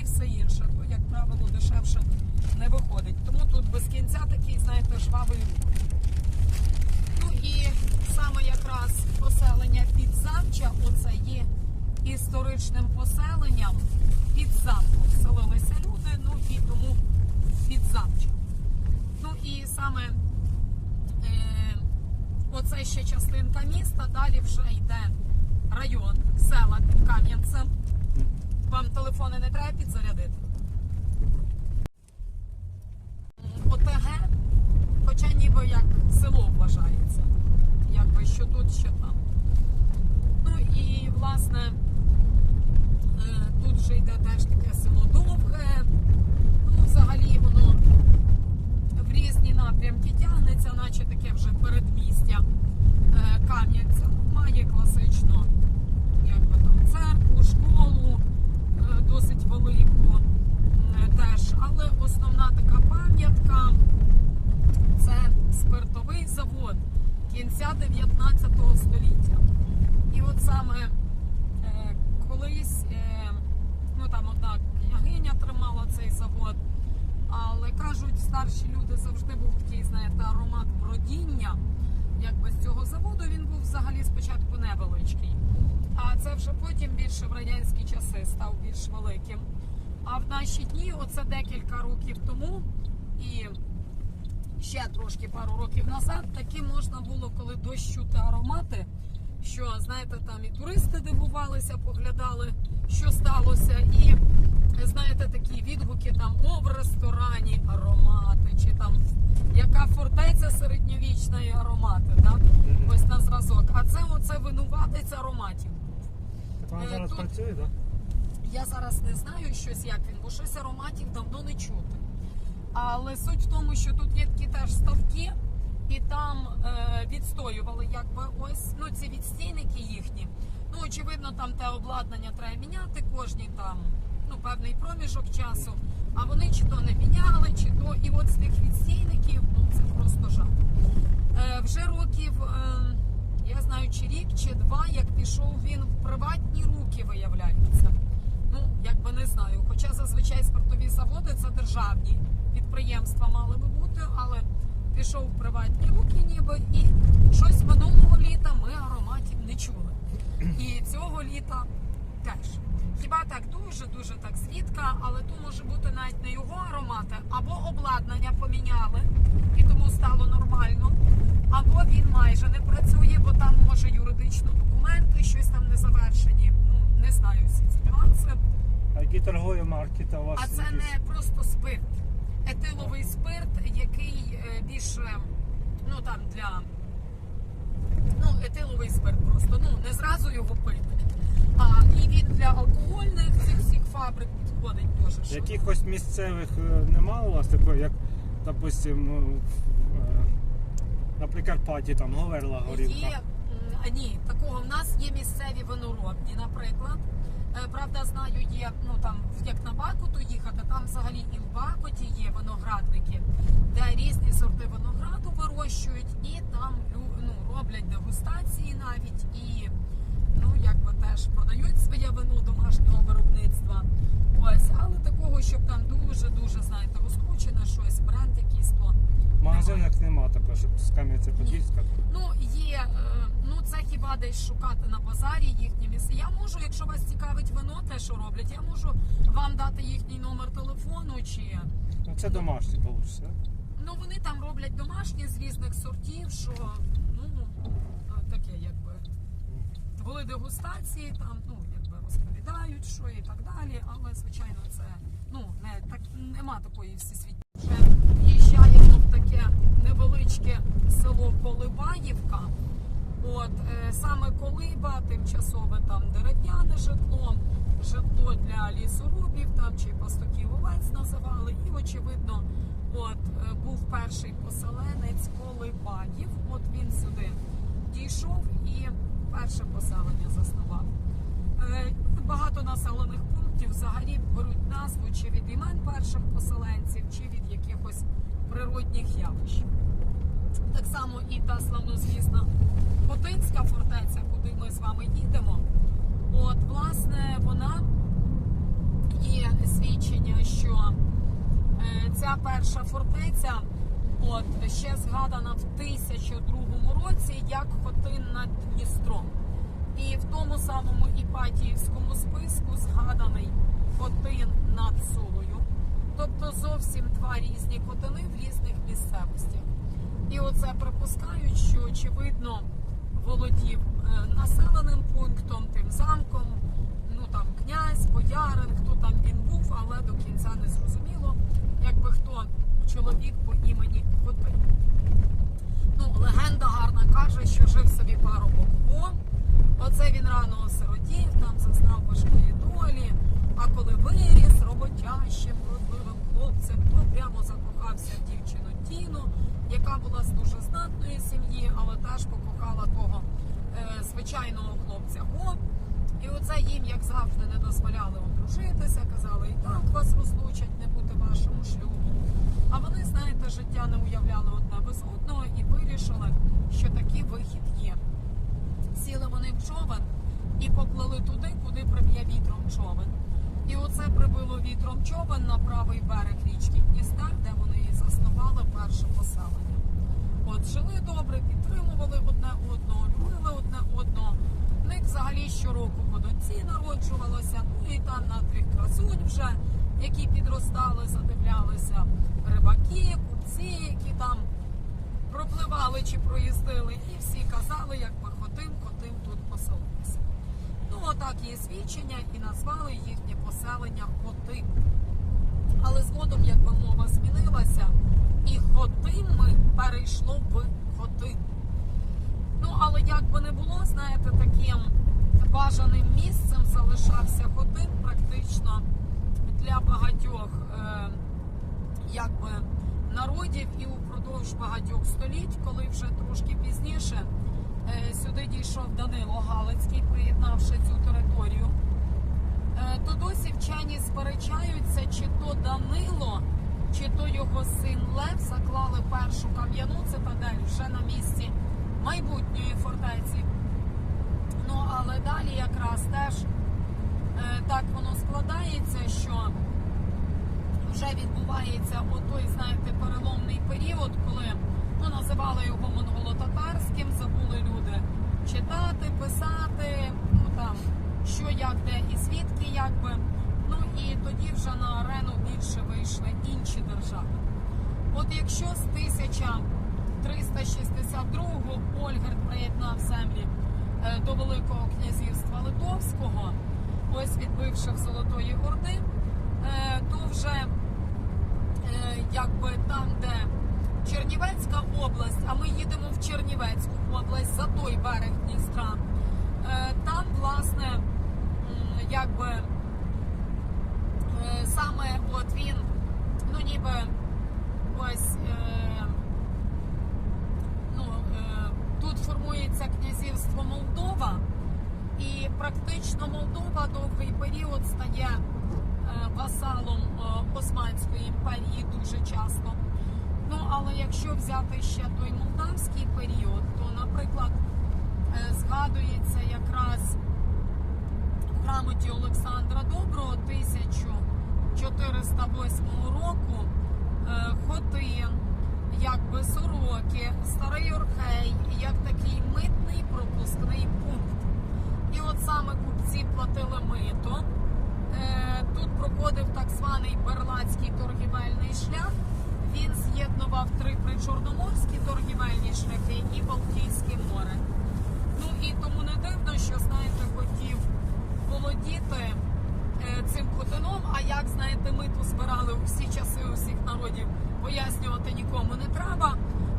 і все інше, то, як правило, дешевше не виходить. Тому тут без кінця такий, знаєте, жвавий рух. Ну і саме якраз поселення Підзамча, оце є історичним поселенням під замком. Селилися люди, ну і тому Підзамча. Ну і саме е, оце ще частинка міста, далі вже йде район, села під Кам'янцем. Вам телефони не треба підзарядити. ОТГ, хоча ніби як село вважається. Якби що тут, що там. Ну і власне е, тут вже йде теж таке село довге. Ну, взагалі воно в різні напрямки тягнеться, наче таке вже передмістя е, Кам'янця. Має класично якби там церкву, школу досить велику е, теж. Але основна така пам'ятка це спиртовий завод кінця 19 століття. І от саме е, колись, е, ну там одна княгиня тримала цей завод. Але кажуть, старші люди завжди був такий, знаєте, аромат бродіння. Якби з цього заводу він був взагалі спочатку невеличкий. А це вже потім більше в радянські часи став більш великим. А в наші дні, оце декілька років тому, і ще трошки пару років назад, таки можна було, коли дощ чути аромати, що знаєте, там і туристи дивувалися, поглядали, що сталося, і знаєте, такі відгуки там о в ресторані аромати, чи там яка фортеця середньовічна і аромати, да? ось на зразок. А це оце винуватець ароматів. Вона Е, зараз тут- працює, так? Я зараз не знаю щось, як він, бо щось ароматів давно не чути. Але суть в тому, що тут є такі теж ставки, і там е, відстоювали якби ось ну ці відстійники їхні. Ну очевидно, там те обладнання треба міняти кожні там ну певний проміжок часу. А вони чи то не міняли, чи то і от з тих відстійників, ну це просто жах. Е, вже років, е, я знаю, чи рік, чи два, як пішов він в приватні руки, виявляється. Ну, якби не знаю. Хоча зазвичай спиртові заводи це державні підприємства мали би бути, але пішов в приватні руки, ніби і щось минулого літа ми ароматів не чули. І цього літа теж. Хіба так дуже дуже так зрідка, але то може бути навіть не його аромати, або обладнання поміняли, і тому стало нормально, або він майже не працює, бо там може юридично документи, щось там не завершені. Ну не знаю всі ці нюанси. А які торгові маркети у вас? А це якісь? не просто спирт. Етиловий спирт, який е, більше ну там для ну, етиловий спирт просто. Ну не зразу його пити. А і він для алкогольних цих всіх фабрик підходить дуже. що- Якихось місцевих е, нема у вас такого, як, допустим, е, на Прикарпатті там Говерла горілка. Є м, а, ні, такого в нас є місцеві виноробні, наприклад. Е, Правда, знаю, є ну там як на Бакуту їхати, там взагалі і в Бакуті є виноградники, де різні сорти винограду вирощують, і там лю- ну, роблять дегустації навіть і ну якби теж продають своє вино домашнього виробництва. Ось, але такого, щоб там дуже дуже знаєте, розкручене щось, бренд якийсь то. В магазинах нема такого, щоб з кам'янця подільська. Ну, є, е, ну це хіба десь шукати на базарі їхні місця. Я можу, якщо вас цікавить вино, те, що роблять, я можу вам дати їхній номер телефону чи. Ну це домашні вийде. Ну вони там роблять домашні з різних сортів, що ну е, таке, якби були дегустації, там ну якби розповідають, що і так далі. Але звичайно, це ну не так нема такої всесвітньої. Вже в'їжджаємо в таке невеличке село Колибаївка. От е, саме колиба, тимчасове там дерев'яне житло, житло для лісорубів, там чи пастухів овець називали. І очевидно, от е, був перший поселенець Колибаїв. От він сюди дійшов і перше поселення заснував. Е, Багато населених пунктів взагалі беруть назву чи від імен перших поселенців, чи від якихось природних явищ. Так само і та славнозвісна Хотинська фортеця, куди ми з вами їдемо. От, власне, вона є свій ця перша фортеця, от ще згадана в 1002 році як Хотин над Дністром. І в тому самому Іпатіївському списку згаданий Хотин над Сулою. Тобто зовсім два різні хотини в різних місцевостях. І оце припускають, що очевидно володів е, населеним пунктом, тим замком, ну там князь, боярин, хто там він був, але до кінця не зрозуміло, якби хто чоловік по імені Хотин. Ну, легенда гарна каже, що жив собі парубок Го. Оце він рано осиротів, там зазнав важкої долі. А коли виріс роботящим, родливим хлопцем, то прямо закохався в дівчину Тіну, яка була з дуже знатної сім'ї, але теж покохала того е, звичайного хлопця Го. І оце їм, як завжди, не дозволяли одружитися, казали, і так вас розлучать, не бути вашому шлюбу. А вони, знаєте, життя не уявляли одне без одного і вирішили, що такий вихід є. Сіли вони в човен і поплили туди, куди приб'є вітром човен. І оце прибило вітром човен на правий берег річки Дністер, де вони заснували перше поселення. От жили добре, підтримували одне одного, любили одне одного. В них взагалі щороку по доньці народжувалося, ну і там на трьох красунь вже, які підростали, задивлялися рибаки, купці, які там пропливали чи проїздили, і всі казали, як ми хотим, хотим тут поселитися. Ну, отак є свідчення і назвали їхнє поселення Хотим. Але згодом, якби мова змінилася, і Хотими перейшло в Хотин. Ну, але як би не було, знаєте, таким бажаним місцем залишався Хотин практично для багатьох е, якби, народів і упродовж багатьох століть, коли вже трошки пізніше е, сюди дійшов Данило Галицький, приєднавши цю територію. Е, то досі вчені сперечаються, чи то Данило, чи то його син Лев заклали першу кам'яну цитадель вже на місці майбутньої фортеці. Ну але далі якраз теж е, так воно складається, що вже відбувається отой, знаєте, переломний період, коли ну, називали його монголо-татарським, забули люди читати, писати, ну там що, як, де і звідки, якби. Ну і тоді вже на арену більше вийшли інші держави. От якщо з 1362-го Ольгерт приєднав землі е, до Великого князівства Литовського, ось відбивши в Золотої Орди, е, то вже якби там, де Чернівецька область, а ми їдемо в Чернівецьку область за той берег Дністра, е, там, власне, якби е, саме от він, ну ніби ось. Е, ну, тут формується князівство Молдова, і практично Молдова довгий період стає васалом е, Османської імперії дуже часто. Ну, але якщо взяти ще той молдавський період, то, наприклад, е, згадується якраз в грамоті Олександра Доброго 1408 року е, Хотин, якби Сороки, Старий Орхей, як такий митний пропускний пункт. І от саме купці платили мито. Тут проходив так званий Берлацький торгівельний шлях. Він з'єднував три причорноморські торгівельні шляхи і Балтійське море. Ну і тому не дивно, що знаєте, хотів володіти е, цим хотином. А як знаєте, ми тут збирали у всі часи усіх народів, пояснювати нікому не треба.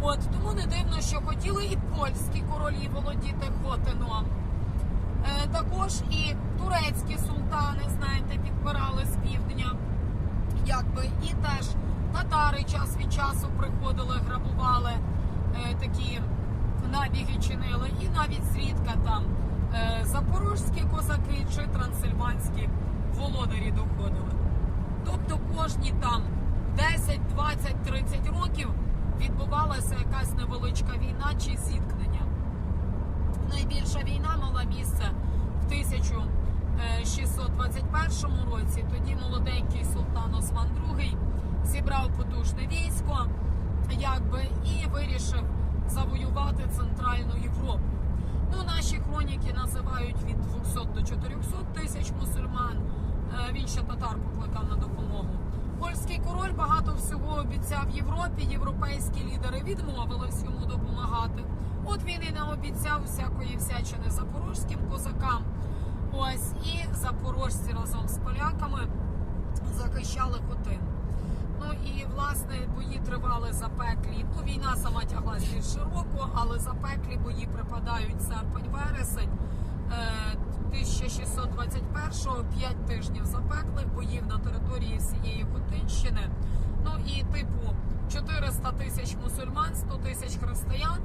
От тому не дивно, що хотіли і польські королі володіти хотином. Е, також і турецькі султани, знаєте, підпирали з півдня. Якби і теж татари час від часу приходили, грабували е, такі набіги чинили, і навіть зрідка там е, запорожські козаки чи трансильванські володарі доходили. Тобто кожні там 10, 20, 30 років відбувалася якась невеличка війна чи зіткнення. Найбільша війна мала місце в 1621 році. Тоді молоденький султан Осман II зібрав потужне військо, якби і вирішив завоювати Центральну Європу. Ну, наші хроніки називають від 200 до 400 тисяч мусульман. Е, Він ще татар покликав на допомогу. Польський король багато всього обіцяв Європі. Європейські лідери відмовились йому допомагати. От він і не обіцяв всякої всячини запорозьким козакам. Ось і запорожці разом з поляками захищали Хотин. Ну і власне бої тривали запеклі. Ну, війна сама тяглась більш широко, але запеклі бої припадають серпень-вересень. Е, 1621-го 5 тижнів запеклих боїв на території всієї Хотинщини. Ну і типу 400 тисяч мусульман, 100 тисяч християн.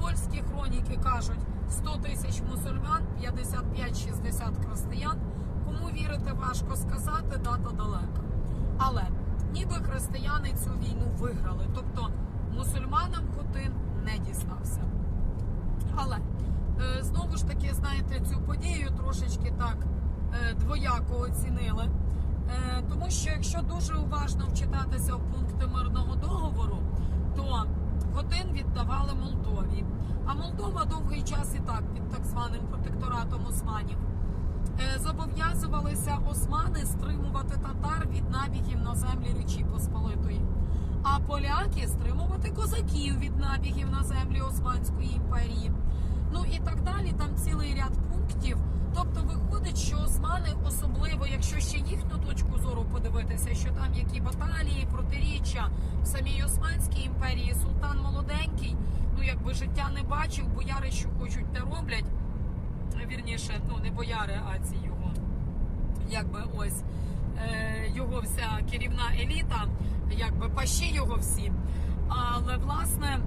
Польські хроніки кажуть 100 тисяч мусульман, 55-60 християн. Кому вірити важко сказати, дата далека. Але ніби християни цю війну виграли, тобто мусульманам Хотин не дістався. Але е, знову ж таки, знаєте, цю подію трошечки так е, двояко оцінили. Е, тому що якщо дуже уважно вчитатися в пункти мирного договору, то Хотин віддавали Молдові. А Молдова довгий час і так під так званим протекторатом османів. Е, Зобов'язувалися османи стримувати татар від набігів на землі Речі Посполитої, а поляки стримувати козаків від набігів на землі Османської імперії. Ну і так далі, там цілий ряд пунктів. Тобто виходить, що османи, особливо, якщо ще їхню точку зору подивитися, що там які баталії, протиріччя в самій Османській імперії, султан молоденький, ну якби життя не бачив, бояри, що хочуть, те роблять. Вірніше, ну не бояри, а ці його, якби ось е, його вся керівна еліта, якби пащі його всі. Але власне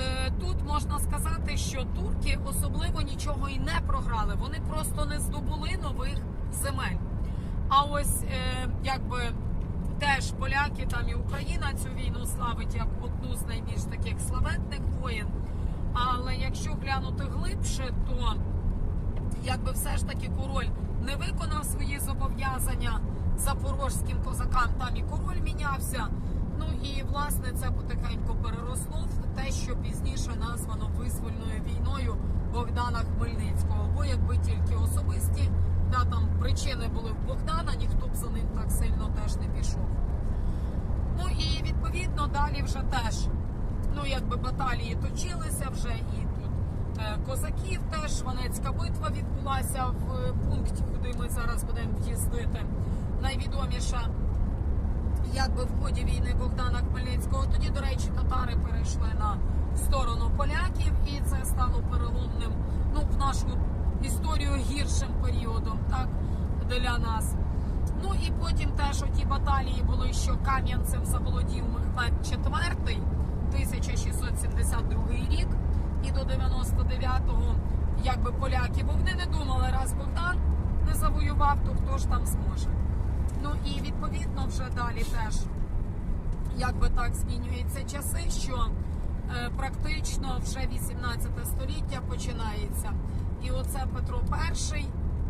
е, тут можна сказати, що турки особливо нічого і не програли. Вони просто не здобули нових земель. А ось е, якби теж поляки там і Україна цю війну славить як одну з найбільш таких славетних воєн. Але якщо глянути глибше, то якби все ж таки король не виконав свої зобов'язання запорожським козакам, там і король мінявся. Ну і власне це потихеньку переросло в те, що пізніше названо визвольною війною Богдана Хмельницького. Бо якби тільки особисті да, там причини були в Богдана, ніхто б за ним так сильно теж не пішов. Ну і відповідно далі вже теж ну якби баталії точилися вже і тут е, козаків Шванецька битва відбулася в е, пункті, куди ми зараз будемо в'їздити. Найвідоміша якби в ході війни Богдана Хмельницького. Тоді, до речі, татари перейшли на сторону поляків, і це стало переломним ну, в нашу історію гіршим періодом, так для нас. Ну і потім теж оті баталії були, що Кам'янцем заволодів Мехмед IV, 1672 рік, і до 99-го якби поляки, бо вони не думали, раз Богдан не завоював, то хто ж там зможе. Ну і відповідно вже далі теж якби так змінюються часи, що е, практично вже 18 століття починається. І оце Петро І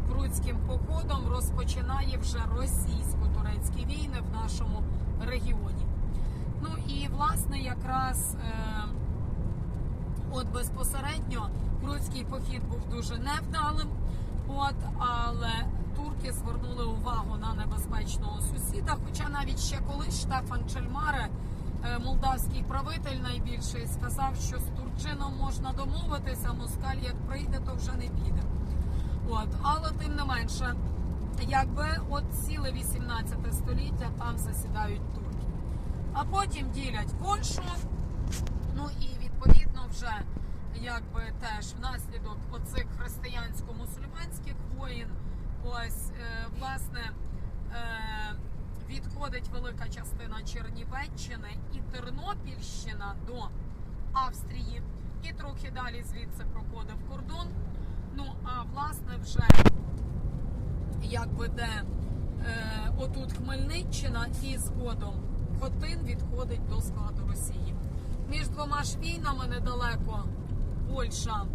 Пруцьким походом розпочинає вже російсько-турецькі війни в нашому регіоні. Ну і власне якраз е, от безпосередньо Пруцький похід був дуже невдалим. От, але турки звернули увагу на небезпечного сусіда. Хоча навіть ще колись Штефан Чельмаре, е, молдавський правитель найбільший, сказав, що з Турчином можна домовитися, москаль як прийде, то вже не піде. От, але тим не менше, якби от ціле 18 століття там засідають турки. А потім ділять Польщу. Ну і відповідно вже якби теж внаслідок оцих християнсько-мусульманських воїн, ось е, власне е, відходить велика частина Чернівеччини і Тернопільщина до Австрії, і трохи далі звідси проходив кордон. Ну а власне вже якби де е, отут Хмельниччина і згодом Хотин відходить до складу Росії. Між двома ж війнами недалеко Польща,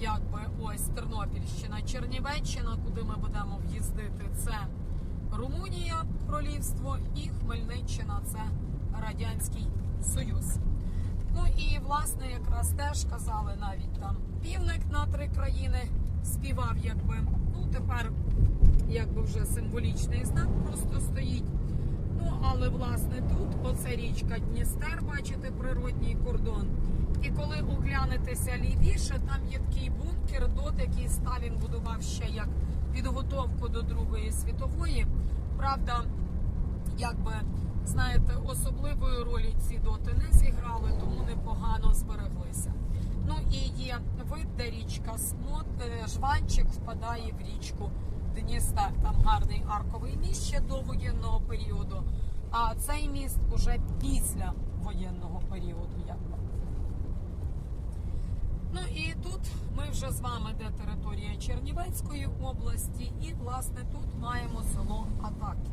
якби ось Тернопільщина, Чернівеччина, куди ми будемо в'їздити, це Румунія, королівство, і Хмельниччина це Радянський Союз. Ну і власне якраз теж казали навіть там півник на три країни співав, якби ну тепер якби вже символічний знак просто стоїть. Ну але власне тут оце річка Дністер, бачите, природній кордон. І коли оглянетеся лівіше, там є такий бункер, дот, який Сталін будував ще як підготовку до Другої світової. Правда, якби знаєте, особливої ролі ці доти не зіграли, тому непогано збереглися. Ну і є вид, де річка Смот, е, Жванчик впадає в річку Дністер. Там гарний арковий міст ще до воєнного періоду. А цей міст уже після воєнного періоду. Якби. Ну і тут ми вже з вами, де територія Чернівецької області, і власне тут маємо село Атаки.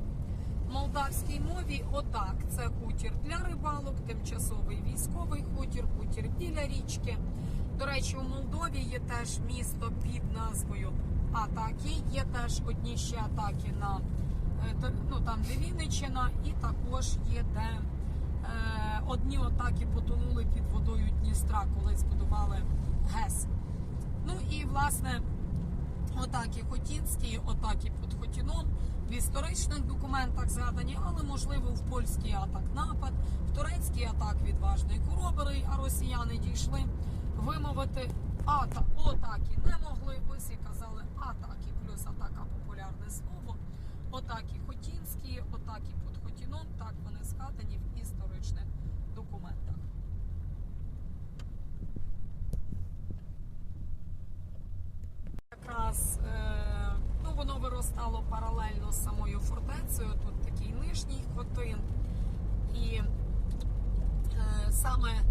В молдавській мові отак це хутір для рибалок, тимчасовий військовий хутір, хутір біля річки. До речі, у Молдові є теж місто під назвою Атаки. Є теж одні ще атаки на е, ну, там, де Вінниччина, і також є де е, одні атаки потонули під водою Дністра, коли збудували ГЕС. Ну і власне Отаки Хотінські, отаки під Хотіном в історичних документах згадані, але можливо в польський атак напад, в турецький атак відважний хоробрий, а росіяни дійшли вимовити ата отаки не могли. Ось і Отаки Хотінські, отаки під Хотіном, так вони згадані в історичних документах. Якраз е, ну, воно виростало паралельно з самою фортецею. Тут такий нижній хотин. І е, саме е,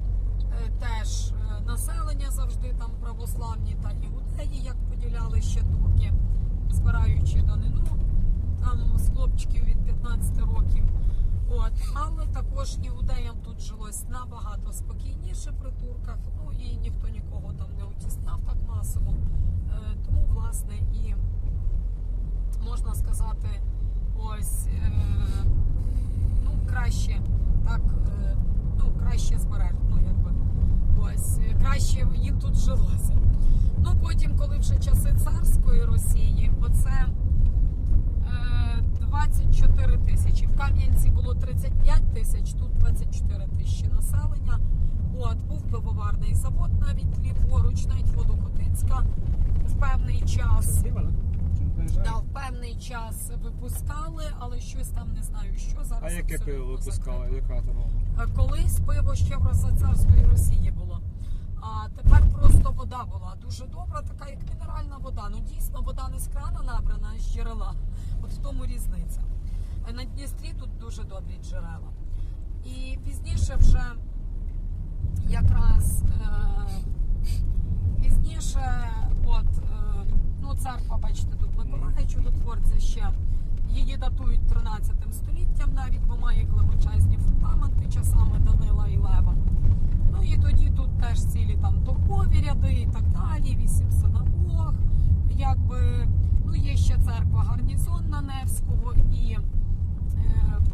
теж населення завжди там православні та іудеї, як поділяли ще турки, збираючи данину там з хлопчиків від 15 років. От, але також іудеям тут жилось набагато спокійніше при турках. Ну і ніхто нікого там не утісняв так масово. Е, тому, власне, і можна сказати, ось е, ну краще так, е, ну краще збереж, ну якби ось е, краще їм тут жилося. Ну потім, коли вже часи царської Росії, оце. Е, 24 тисячі. В Кам'янці було 35 тисяч, тут 24 тисячі населення. От, був пивоварний завод навіть ліворуч, навіть водокотицька в певний час. Да? В певний час випускали, але щось там не знаю, що зараз. А яке пиво випускали? Яка торгова? Е, Колись пиво ще в Росоцарської Росії було. А тепер просто вода була дуже добра, така як мінеральна вода. Ну дійсно вода не з крана набрана, а з джерела. От в тому різниця. На Дністрі тут дуже добрі джерела. І пізніше вже якраз е, пізніше, от е, ну церква, бачите, тут Миколая чудотворця ще. Її датують 13 століттям навіть, бо має глибочезні фундаменти часами Данила і Лева. Ну і тоді тут теж цілі там торгові ряди і так далі, вісім синагог. Якби ну є ще церква гарнізонна Невського і е,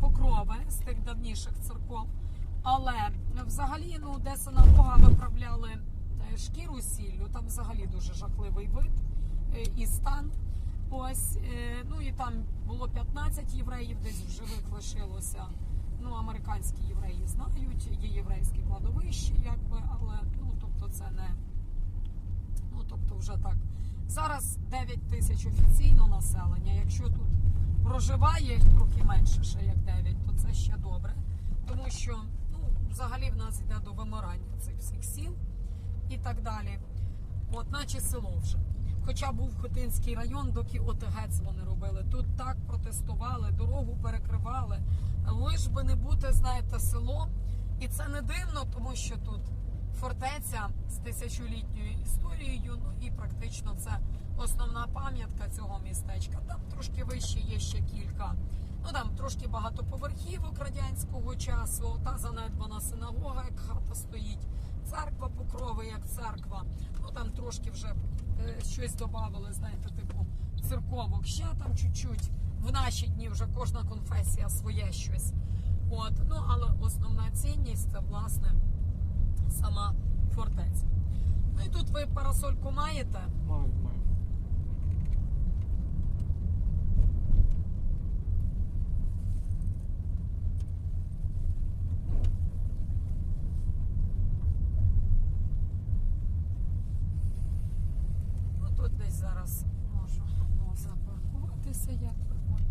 Покрови з тих давніших церков. Але взагалі, ну де синагога виправляли е, шкіру сіллю, там взагалі дуже жахливий вид е, і стан. Ось, е, ну і там було 15 євреїв, десь в живих лишилося. Ну, американські євреї знають, є єврейське кладовище, якби, але ну тобто це не ну тобто вже так. Зараз 9 тисяч офіційно населення. Якщо тут проживає трохи менше, ще як 9, то це ще добре. Тому що ну, взагалі в нас йде до вимирання цих всіх сіл і так далі. От, наче село вже. Хоча був Хотинський район, доки ОТГ вони робили. Тут так протестували, дорогу перекривали. Лиш би не бути, знаєте, селом. І це не дивно, тому що тут фортеця з тисячолітньою історією. Ну і практично це основна пам'ятка цього містечка. Там трошки вище є ще кілька. Ну там трошки багатоповерхівок радянського часу. Та занедбана синагога, як хата стоїть. Церква покрови, як церква. Ну там трошки вже е, щось додавали, знаєте, типу церковок. Ще там чуть-чуть в наші дні вже кожна конфесія своє щось. От, ну але основна цінність це власне сама фортеця. Ну і тут ви парасольку маєте. Маю, маю. Ну тут десь зараз можу ну, запаркуватися, як ви от.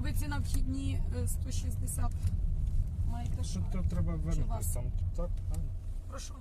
Ви ці на вхідні е, 160 маєте що? Що то треба Чи вернути вас? там, так? А, Прошу.